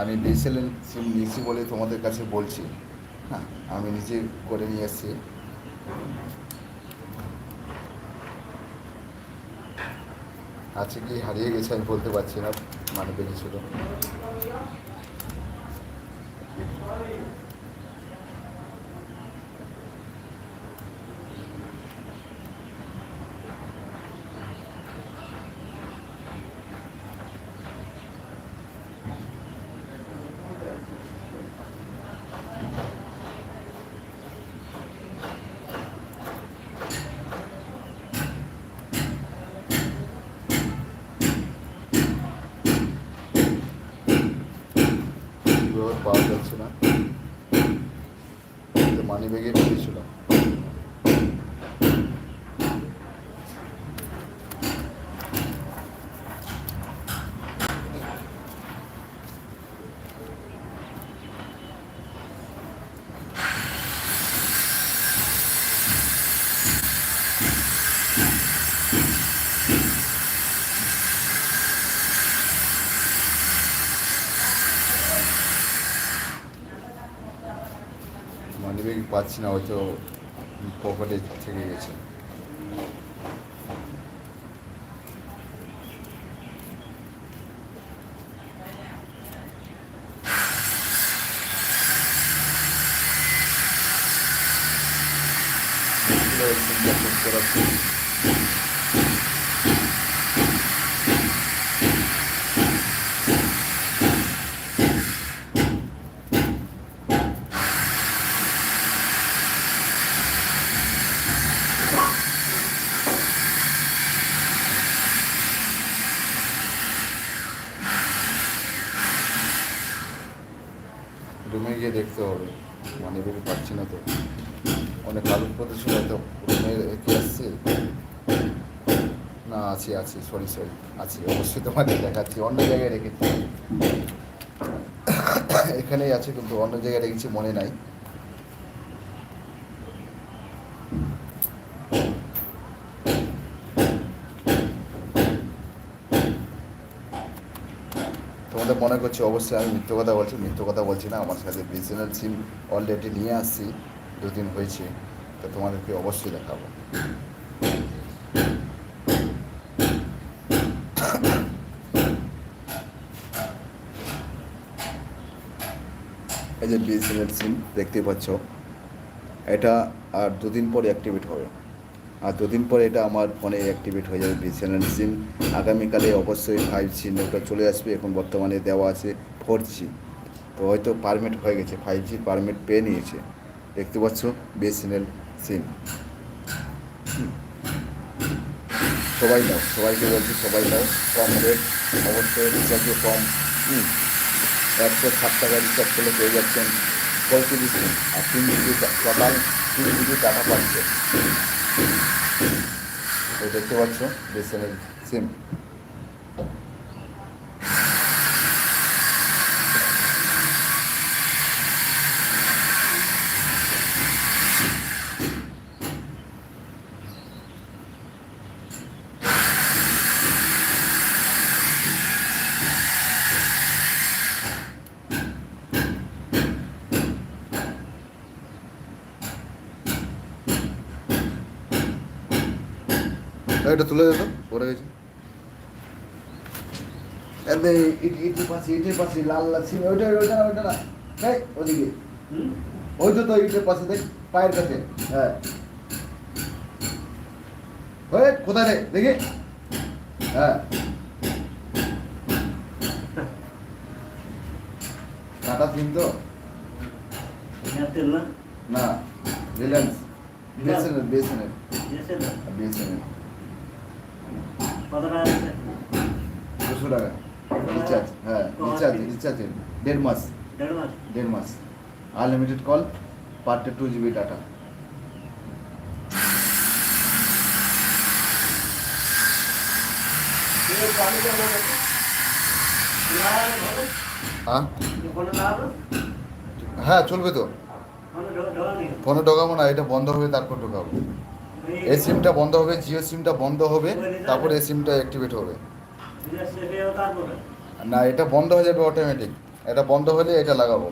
আমি বিএসএনএল সিম নিয়েছি বলে তোমাদের কাছে বলছি। হ্যাঁ আমি নিজে করে নিয়ে এসেছি আছে কি? হারিয়ে গেছে, আমি বলতে পারছি না মানে বেরিয়েছিল কীভাবে পাওয়া যাচ্ছে না মানি ব্যাগে ঢুকেছিল মানি পাচ্ছি না হয়তো পকেটে থেকে গেছে। মুশকিল হয়ে রুমে গিয়ে দেখতে হবে। মানে ভেবে পাচ্ছি না তো। অনেক পত্র শুনে হয়তো রুমে কি আসছে? না, আছি আছি সরি সরি আছি। অবশ্যই তোমাদের দেখাচ্ছি, অন্য জায়গায় রেখেছি। এখানেই আছে কিন্তু অন্য জায়গায় রেখেছি, মনে নাই। তোমাদের মনে করছি অবশ্যই আমি মিথ্য কথা বলছি, মিথ্য কথা বলছি না। আমার সাথে বিএসএনএল সিম অলরেডি নিয়ে আসছি, দুদিন হয়েছে, তো তোমাদেরকে অবশ্যই দেখাবো। এই যে বিএসএনএল সিম দেখতে পাচ্ছ, এটা আর দুদিন পরে অ্যাক্টিভেট হবে। আর দুদিন পরে এটা আমার ফোনে অ্যাক্টিভেট হয়ে যাবে বিএসএনএল সিম আগামীকালে অবশ্যই ফাইভ জি নেটওয়ার্ক চলে আসবে, এখন বর্তমানে দেওয়া আছে ফোর জি তো হয়তো পারমিট হয়ে গেছে ফাইভ জির পারমিট পেয়ে নিয়েছে। দেখতে পাচ্ছ বিএসএনএল সিম সবাই নাও, সবাইকে বলছি সবাই নাও, কম রেট অবশ্যই রিচার্জও কম। একশো ষাট টাকা রিচার্জ করলে পেয়ে যাচ্ছেন পঁয়ত্রিশ আর তিন জিবি টোটাল তিন জিবি টাকা পাচ্ছে। দেখতে পাচ্ছ বিএসএনএল সিম এটা তুলে দে তো পড়ে গেছে এতে ইট ইটের পাশে ইটের পাশে লাল লাল সিম ওইটা ওইটা ওইটা না। এই ওদিকে। ওই তো তো ইটের পাশে দেখ পায়ের কাছে। হ্যাঁ। ওই কোথায় রে? দেখি। হ্যাঁ। টাটা সিম তো। না? রিলায়েন্স। বিএসএনএল বিএসএনএল বিএসএনএল কত টাকা দুশো টাকা। রিচার্জ হ্যাঁ রিচার্জ রিচার্জ দেড় মাস। দেড় মাস? দেড় মাস। Unlimited call per day two GB data হ্যাঁ? চলবে তো। ফোনে ঢোকাবো না এটা বন্ধ হবে তারপর ঢোকাবো। এই সিমটা বন্ধ হবে জিও সিমটা বন্ধ হবে তারপর এই সিমটা অ্যাক্টিভেট হবে। না এটা বন্ধ হয়ে যাবে অটোমেটিক এটা বন্ধ হলে এটা লাগাবো।